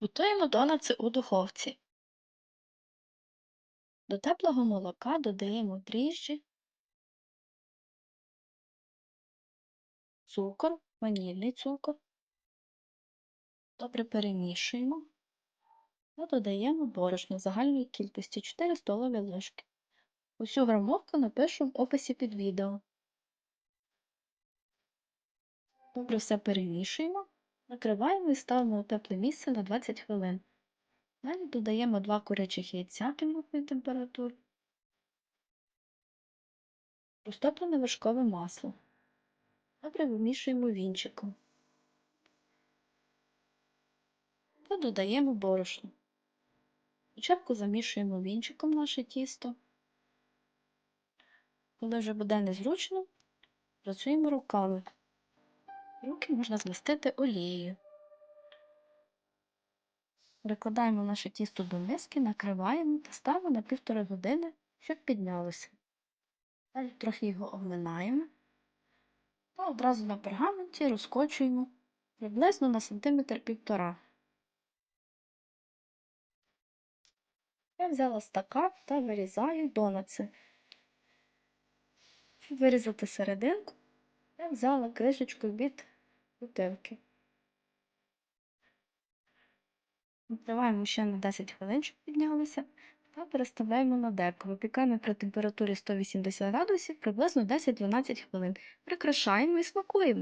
Готуємо донатси у духовці. До теплого молока додаємо дріжджі, цукор, ванільний цукор. Добре перемішуємо та додаємо борошно загальної кількості 4 столові ложки. Усю грамовку напишу в описі під відео. Добре все перемішуємо, накриваємо і ставимо у тепле місце на 20 хвилин. Далі додаємо 2 курячих яйця кімнатної температури, розтоплене вершкове масло. Добре вимішуємо вінчиком. Та додаємо борошно. Спочатку замішуємо вінчиком наше тісто. Коли вже буде незручно, працюємо руками. Руки можна змастити олією. Перекладаємо наше тісто до миски, накриваємо та ставимо на півтори години, щоб піднялося. Далі трохи його обминаємо та одразу на пергаменті розкочуємо приблизно на сантиметр півтора. Я взяла стакан та вирізаю донаци. Щоб вирізати серединку, я взяла кришечку від бутилки. Накриваємо ще на 10 хвилин, щоб піднялися, та переставляємо на деко. Випікаємо при температурі 180 градусів приблизно 10-12 хвилин. Прикрашаємо і смакуємо.